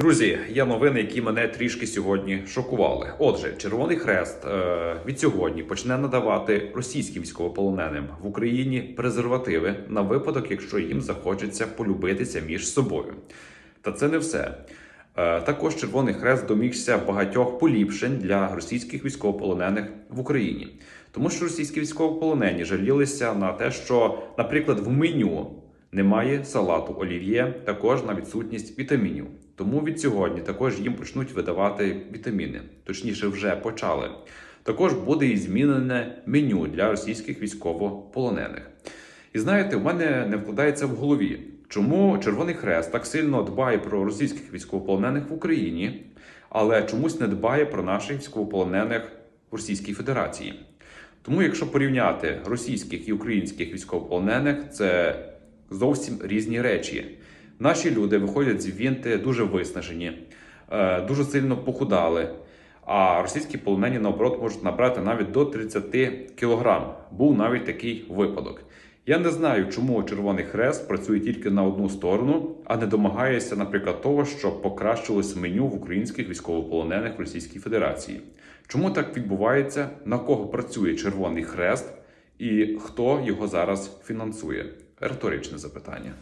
Друзі, є новини, які мене трішки сьогодні шокували. Отже, Червоний Хрест е, від сьогодні почне надавати російським військовополоненим в Україні презервативи на випадок, якщо їм захочеться полюбитися між собою. Та це не все. Е, також Червоний Хрест домігся багатьох поліпшень для російських військовополонених в Україні, тому що російські військовополонені жалілися на те, що, наприклад, в меню немає салату олів'є, також на відсутність вітамінів. Тому від сьогодні також їм почнуть видавати вітаміни, точніше, вже почали. Також буде і змінене меню для російських військовополонених. І знаєте, в мене не вкладається в голові, чому Червоний Хрест так сильно дбає про російських військовополонених в Україні, але чомусь не дбає про наших військовополонених в Російській Федерації. Тому, якщо порівняти російських і українських військовополонених, це зовсім різні речі. Наші люди виходять з вінти дуже виснажені, е, дуже сильно похудали. А російські полонені, наоборот, можуть набрати навіть до 30 кілограм. Був навіть такий випадок. Я не знаю, чому Червоний Хрест працює тільки на одну сторону, а не домагається, наприклад, того, щоб покращилось меню в українських військовополонених в Російській Федерації. Чому так відбувається? На кого працює Червоний Хрест і хто його зараз фінансує? Риторичне запитання.